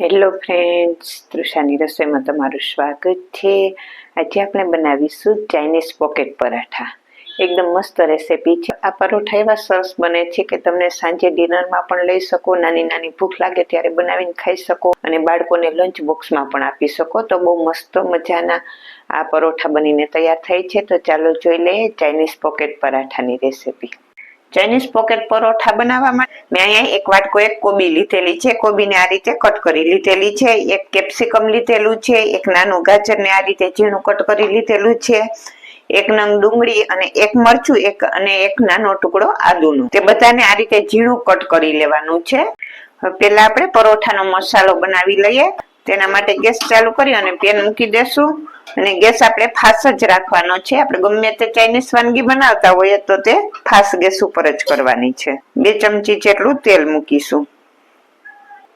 Hello friends તૃષાની રસોઈમાં તમારું સ્વાગત છે. આજે આપણે બનાવીશું ચાઇનીઝ પોકેટ પરાઠા. એકદમ મસ્ત રેસીપી છે. આ પરોઠા એવા સરસ બને છે કે તમને સાંજે ડિનરમાં પણ લઈ શકો, નાની નાની ભૂખ લાગે ત્યારે બનાવીને ખાઈ શકો અને બાળકોને લંચ બોક્સમાં પણ આપી શકો. તો બહુ મસ્ત મજાના આ પરોઠા બનીને તૈયાર થાય છે. તો ચાલો જોઈ લઈએ ચાઇનીઝ પોકેટ પરાઠાની રેસીપી ચાઇનીઝ પોકેટ પરોઠા બનાવવા માટે મેં અહીંયા એક વાટકો એક કોબી લીધેલી છે. કોબીને આ રીતે કટ કરી લીધેલી છે. એક કેપ્સિકમ લીધેલું છે. એક નાનું ગાજરને આ રીતે ઝીણું કટ કરી લીધેલું છે. એક નંગ ડુંગળી અને એક મરચું એક અને એક નાનો ટુકડો આદુનો. તે બધાને આ રીતે ઝીણું કટ કરી લેવાનું છે. પહેલા આપણે પરોઠાનો મસાલો બનાવી લઈએ. તેના માટે ગેસ ચાલુ કરી અને પેન મૂકી દેશું. અને ગેસ આપણે ફાસ જ રાખવાનો છે. આપણે ગમે તે ચાઇનીઝ વાનગી બનાવતા હોઈએ તો તે ફાસ ગેસ ઉપર જ કરવાની છે. બે ચમચી જેટલું તેલ મૂકીશું.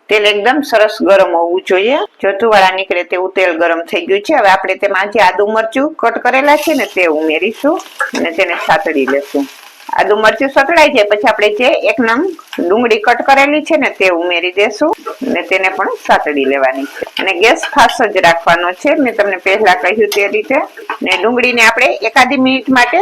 તેલ એકદમ સરસ ગરમ હોવું જોઈએ. જોતુવાળા નીકળે તેવું તેલ ગરમ થઈ ગયું છે. હવે આપણે તેમાં જે આદુ મરચું કટ કરેલા છે ને તે ઉમેરીશું અને તેને સાતડી લેશું. આદુ મરચું સતળાઈ જાય. પછી આપણે જે એક નંગ ડુંગળી કટ કરેલી છે ને તે ઉમેરી દેશું અને તેને પણ સાતડી લેવાની છે. અને ગેસ ફાસ્ટ જ રાખવાનો છે. મેં તમને પહેલા કહ્યું તે રીતે. ને ડુંગળીને આપણે એકાદી મિનિટ માટે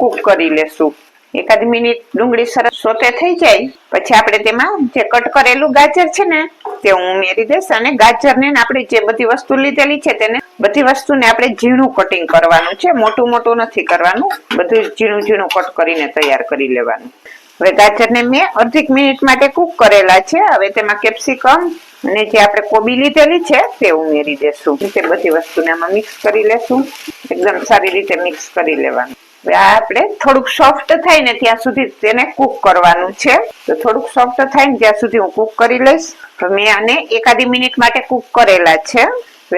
કૂક કરી લેશું. એકાદ મિનિટ ડુંગળી સરસ સોતે થઈ જાય. પછી આપણે તેમાં જે કટ કરેલું ગાજર છે ને તે ઉમેરી દઈશ અને ગાજરને ને આપણે જે બધી વસ્તુ લીધેલી છે તેને બધી વસ્તુને આપણે ઝીણું કટિંગ કરવાનું છે. મોટું મોટું નથી કરવાનું. બધું ઝીણું ઝીણું કટ કરીને તૈયાર કરી લેવાનું. હવે ગાજરને મેં અડધીક મિનિટ માટે કૂક કરેલા છે. હવે તેમાં કેપ્સિકમ અને જે આપણે કોબી લીધેલી છે તે ઉમેરી દેશું તે બધી વસ્તુને આમાં મિક્સ કરી લેશું. એકદમ સારી રીતે મિક્સ કરી લેવાનું. આપણે થોડુંક સોફ્ટ થાય ને ત્યાં સુધી તેને કૂક કરવાનું છે. તો થોડુંક સોફ્ટ થાય ને ત્યાં સુધી હું કૂક કરી લઈશ. તો મેં આને એકાદી મિનિટ માટે કૂક કરેલા છે.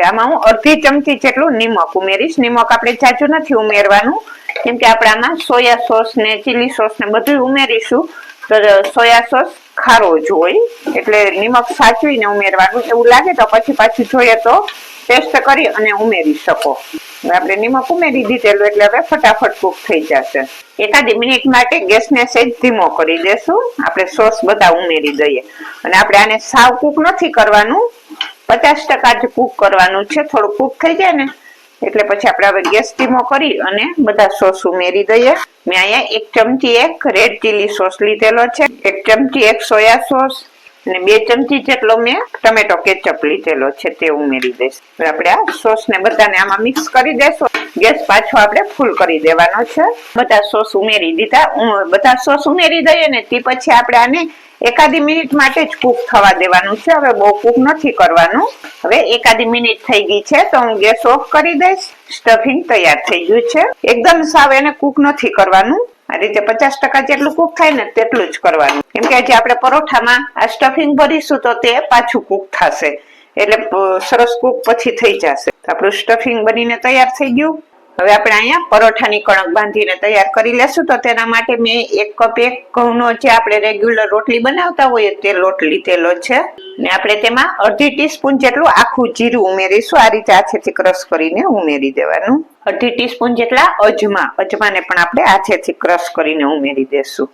આમાં હું અડધી ચમચી જેટલું નિમક ઉમેરીશ. નિમક આપણે જાજુ નથી ઉમેરવાનું. કેમ કે આપણે આમાં સોયા સોસ ને ચીલી સોસ ને બધું ઉમેરીશું. તો સોયા સોસ ખારો જ હોય. એટલે નિમક સાચવીને ઉમેરવાનું એવું લાગે તો પછી પાછું જોઈએ તો ટેસ્ટ કરી અને ઉમેરી શકો. આપણે નિમક ઉમેરી દીધેલું એટલે હવે ફટાફટ કૂક થઈ જશે. એકાદી મિનિટ માટે ગેસને સહેજ ધીમો કરી દેશું. આપણે સોસ બધા ઉમેરી દઈએ. અને આપણે આને સાવ કૂક નથી કરવાનું. પચાસ ટકા જ કૂક કરવાનું છે. થોડું કૂક થઈ જાય ને. એટલે પછી આપણે હવે ગેસ ધીમો કરી અને બધા સોસ ઉમેરી દઈએ. મેં અહીંયા એક ચમચી એક રેડ ચીલી સોસ લીધેલો છે. એક ચમચી એક સોયા સોસ અને બે ચમચી જેટલો મેં ટમેટો કેચઅપ લીધેલો છે, તે ઉમેરી દઈશ. આપણે આ સોસ ને બધાને આમાં મિક્સ કરી દેશું. ગેસ પાછો આપણે ફૂલ કરી દેવાનો છે. બધા સોસ ઉમેરી દીધા. બધા સોસ ઉમેરી દઈએ ને તે પછી આપણે આને એકાદી મિનિટ માટે જ કૂક થવા દેવાનું છે. હવે બહુ કૂક નથી કરવાનું. હવે એકાદી મિનિટ થઈ ગઈ છે તો હું ગેસ ઓફ કરી દઈશ. સ્ટફિંગ તૈયાર થઈ ગયું છે. એકદમ સાવ એને કૂક નથી કરવાનું. રીતે પચાસ ટકા જેટલું કૂક થાય ને તેટલું જ કરવાનું. કેમ કે જે આપણે પરોઠામાં આ સ્ટફિંગ ભરીશું તો તે પાછું કૂક થશે. એટલે સરસ કૂક પછી થઈ જશે. આપણું સ્ટફિંગ બનીને તૈયાર થઈ ગયું. હવે આપણે અહીંયા પરોઠાની કણક બાંધીને તૈયાર કરી લેશું. તો તેના માટે મેં એક કપ, એક ઘઉંનો જે આપણે રેગ્યુલર રોટલી બનાવતા હોઈએ તે લોટ લીધેલો છે. ને આપણે તેમાં અડધી ટીસ્પૂન જેટલું આખું જીરું ઉમેરીશું. આ રીતે હાથેથી ક્રશ કરીને ઉમેરી દેવાનું. અડધી ટીસ્પૂન જેટલા અજમા, અજમાને પણ આપણે હાથેથી ક્રશ કરીને ઉમેરી દેશું.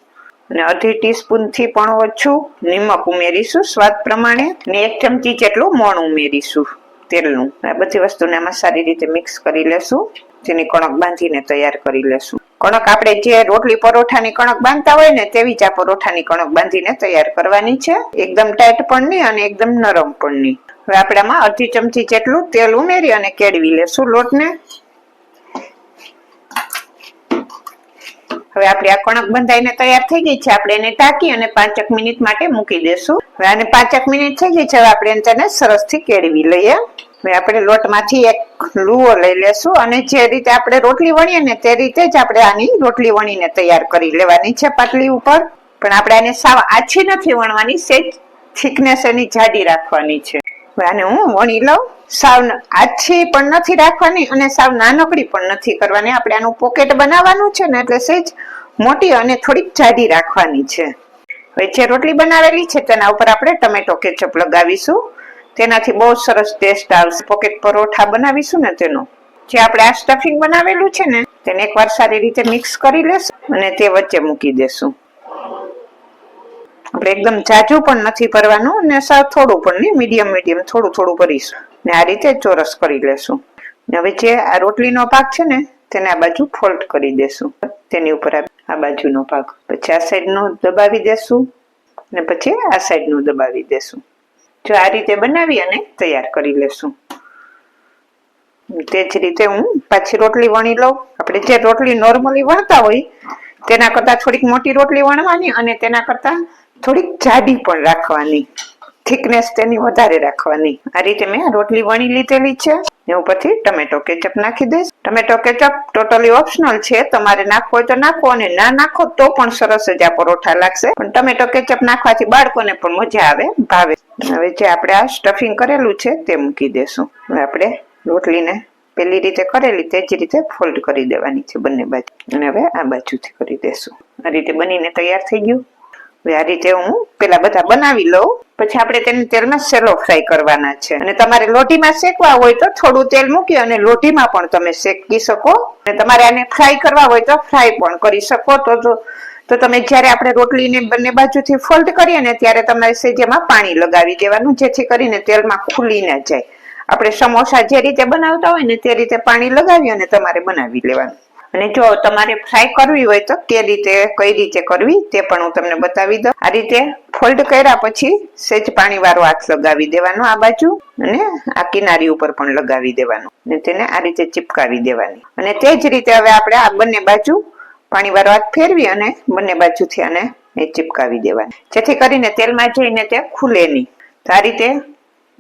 અને અડધી ટીસ્પૂનથી પણ ઓછું નિમક ઉમેરીશું સ્વાદ પ્રમાણે. ને એક ચમચી જેટલું મોણ ઉમેરીશું. તેલનું. આ બધી વસ્તુને આમાં સારી રીતે મિક્સ કરી લેશું. તેની કણક બાંધીને તૈયાર કરી લેશું. કણક આપણે જે રોટલી પરોઠાની કણક બાંધતા હોય ને તેવી જ આ પરોઠાની કણક બાંધીને તૈયાર કરવાની છે. એકદમ ટાઈટ પણ નહીં અને એકદમ નરમ પણ નહીં. હવે આપણે આમાં અડધી ચમચી જેટલું તેલ ઉમેરી અને કેળવી લેશું લોટને. હવે આપણી આ કણક બંધાઈને તૈયાર થઈ ગઈ છે. આપણે એને ટાંકી અને પાંચક મિનિટ માટે મૂકી દેશું. હવે આને પાંચક મિનિટ થઈ ગઈ છે. હવે આપણે તેને સરસથી કેળવી લઈએ. હવે આપણે લોટમાંથી એક લુઓ લઈ લેશું અને જે રીતે આપણે રોટલી વણીએ ને તે રીતે જ આપણે આની રોટલી વણીને તૈયાર કરી લેવાની છે પાટલી ઉપર. પણ આપણે આને સાવ આછી નથી વણવાની, સેજ, થિકનેસ એની જાડી રાખવાની છે. આને હું વણી લઉં. સાવ આછી પણ નથી રાખવાની અને સાવ નાનકડી પણ નથી કરવાની. આપણે આનું પોકેટ બનાવવાનું છે ને એટલે સહેજ મોટી અને થોડીક જાડી રાખવાની છે. હવે જે રોટલી બનાવેલી છે તેના ઉપર આપણે ટમેટો કેચઅપ લગાવીશું. તેનાથી બહુ સરસ ટેસ્ટ આવશે. પોકેટ પરોઠા બનાવીશું ને તેનો. જે આપણે આ સ્ટફિંગ બનાવેલું છે ને, તેને એકવાર સારી રીતે મિક્સ કરી લેશું અને તે વચ્ચે મૂકી દેશું. આપણે એકદમ જાજુ પણ નથી ભરવાનું ને સાવ થોડું પણ નહીં મીડિયમ મીડિયમ થોડું થોડું ભરીશું. ને આ રીતે ચોરસ કરી લેશું. હવે જે આ રોટલીનો ભાગ છે ને, તેને આ બાજુ ફોલ્ડ કરી દેશું. તેની ઉપર આ બાજુનો ભાગ પછી આ સાઈડનો દબાવી દેશું ને પછી આ સાઈડનું દબાવી દેશું. જો આ રીતે બનાવી અને તૈયાર કરી લેશું. તે જ રીતે હું પાછી રોટલી વણી લઉં. આપણે જે રોટલી નોર્મલી વણતા હોય, તેના કરતા થોડીક મોટી રોટલી વણવાની અને તેના કરતા થોડીક જાડી પણ રાખવાની. થિકનેસ તેની વધારે રાખવાની. આ રીતે મેં રોટલી વણી લીધેલી છે. ને ઉપરથી ટમેટો કેચપ નાખી દઈશ. ટમેટો કેચપ ટોટલી ઓપ્શનલ છે. તમારે નાખવો હોય તો નાખો અને ના નાખો તો પણ સરસ જ આ પરોઠા લાગશે. પણ ટમેટો કેચપ નાખવાથી બાળકોને પણ મજા આવે, ભાવે. હવે જે આપણે આ સ્ટફિંગ કરેલું છે તે મૂકી દેશું. હવે આપણે રોટલીને પેલી રીતે કરેલી તે જ રીતે ફોલ્ડ કરી દેવાની છે બંને બાજુ. અને હવે આ બાજુથી કરી દેશું. આ રીતે બનીને તૈયાર થઈ ગયું. આ રીતે હું પેલા બધા બનાવી લઉં. પછી આપણે તેને તેલમાં સેલો ફ્રાય કરવાના છે. અને તમારે લોટીમાં શેકવા હોય તો થોડું તેલ મૂકી અને લોટીમાં પણ તમે શેકી શકો. અને તમારે આને ફ્રાય કરવા હોય તો ફ્રાય પણ કરી શકો. તો તો તમે જ્યારે આપણે રોટલીને બંને બાજુથી ફોલ્ડ કરીએ ને ત્યારે તમારે સેજેમાં પાણી લગાવી દેવાનું, જેથી કરીને તેલમાં ખુલી ના જાય. આપણે સમોસા જે રીતે બનાવતા હોય ને તે રીતે પાણી લગાવી અને તમારે બનાવી લેવાનું. અને જો તમારે ફ્રાય કરવી હોય તો કે રીતે, કઈ રીતે કરવી તે પણ હું તમને બતાવી દઉં. આ રીતે ફોલ્ડ કર્યા પછી સેજ પાણી વાળો હાથ લગાવી દેવાનો આ બાજુ અને આ કિનારી ઉપર પણ લગાવી દેવાનું. અને તેને આ રીતે ચિપકાવી દેવાની. અને તે જ રીતે હવે આપણે આ બંને બાજુ પાણી વાળો હાથ ફેરવી અને બંને બાજુથી આને એ ચિપકાવી દેવાની. જેથી કરીને તેલમાં જઈને તે ખુલે નહીં. તો આ રીતે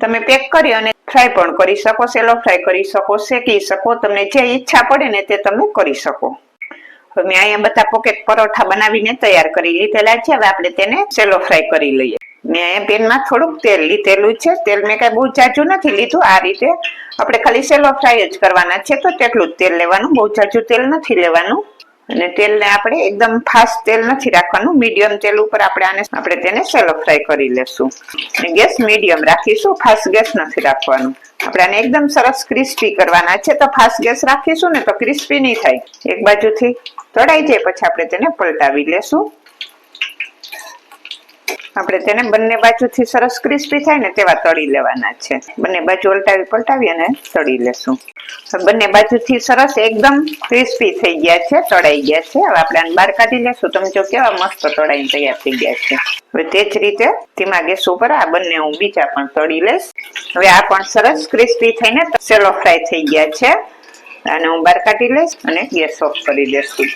તમે પેક કરી અને ફ્રાય પણ કરી શકો સેલો ફ્રાય કરી શકો શેકી શકો, તમને જે ઈચ્છા પડે ને તે તમે કરી શકો. મેં અહીંયા બધા પોકેટ પરોઠા બનાવીને તૈયાર કરી લીધેલા છે, હવે આપણે તેને સેલો ફ્રાય કરી લઈએ. મેં અહીંયા પેનમાં થોડુંક તેલ લીધેલું છે, તેલ મેં કઈ બહુ જાજુ નથી લીધું, આ રીતે આપણે ખાલી સેલો ફ્રાય જ કરવાના છે, તો તેટલું જ તેલ લેવાનું, બહુ જાજુ તેલ નથી લેવાનું. અને તેલને આપણે એકદમ ફાસ્ટ તેલ નથી રાખવાનું, મીડિયમ તેલ ઉપર આપણે આને, આપણે તેને સેલો ફ્રાય કરી લેશું. ગેસ મીડિયમ રાખીશું ફાસ્ટ ગેસ નથી રાખવાનું. આપણે આને એકદમ સરસ ક્રિસ્પી કરવાના છે, તો ફાસ્ટ ગેસ રાખીશું ને તો ક્રિસ્પી નહીં થાય. એક બાજુથી તળાઈ જાય, પછી આપણે તેને પલટાવી લેશું. આપણે તેને બંને બાજુથી સરસ ક્રિસ્પી થાય ને તેવા તળી લેવાના છે. બંને બાજુ ઉલટાવી પલટાવી અને તળી લેશું. બંને બાજુથી સરસ એકદમ ક્રિસ્પી થઈ ગયા છે, તળાઈ ગયા છે. હવે આપણે બહાર કાઢી લેશું. તમે જો કેવા મસ્ત તળાઈને તૈયાર થઈ ગયા છે. હવે તે જ રીતે ધીમા ગેસ ઉપર આ બંને હું બીજા પણ તળી લઈશ. હવે આ પણ સરસ ક્રિસ્પી થઈને સેલો ફ્રાય થઈ ગયા છે. અને હું બહાર કાઢી લઈશ અને ગેસ ઓફ કરી દેશું.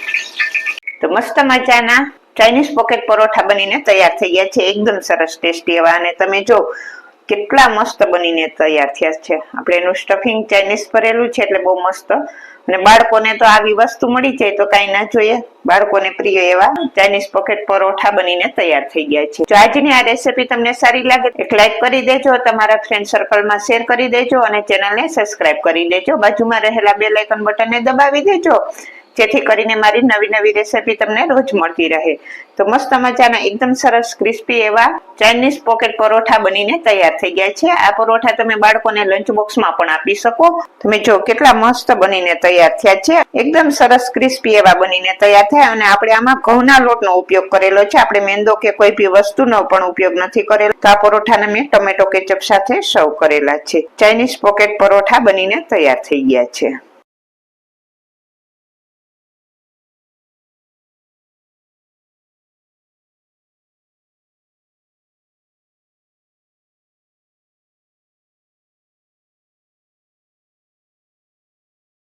તો મસ્ત મજાના ચાઇનીઝ પોકેટ પરોઠા બનીને તૈયાર થઈ ગયા છે. એકદમ સરસ ટેસ્ટી એવા. અને તમે જો કેટલા મસ્ત બનીને તૈયાર થયા છે. આપણે એનું સ્ટફિંગ ચાઇનીઝ ભરેલું છે એટલે બહુ મસ્ત. અને બાળકોને તો આવી વસ્તુ મળી જાય તો કાંઈ ના જોઈએ. બાળકોને પ્રિય એવા ચાઇનીઝ પોકેટ પરોઠા બનીને તૈયાર થઈ ગયા છે. જો આજની આ રેસીપી તમને સારી લાગે એક લાઈક કરી દેજો, તમારા ફ્રેન્ડ સર્કલમાં શેર કરી દેજો અને ચેનલને સબસ્ક્રાઇબ કરી દેજો. બાજુમાં રહેલા બે લાઇકન બટનને દબાવી દેજો. જેથી કરીને મારી નવી નવી રેસીપી તમને રોજ મળતી રહે. તો મસ્ત મજાના, એકદમ સરસ ક્રિસ્પી એવા ચાઇનીઝ પોકેટ પરોઠા બનીને તૈયાર થઈ ગયા છે. આ પરોઠા તમે બાળકોને લંચ બોક્સમાં પણ આપી શકો. તમે જો કેટલા મસ્ત બનીને તૈયાર થયા છે. એકદમ સરસ ક્રિસ્પી એવા બનીને તૈયાર થયા અને આપણે આમાં ઘઉંના લોટનો ઉપયોગ કરેલો છે. આપણે મેંદો કે કોઈ બી વસ્તુનો પણ ઉપયોગ નથી કરેલો. તો આ પરોઠાને મેં ટોમેટો કેચપ સાથે સર્વ કરેલા છે. ચાઇનીઝ પોકેટ પરોઠા બનીને તૈયાર થઈ ગયા છે.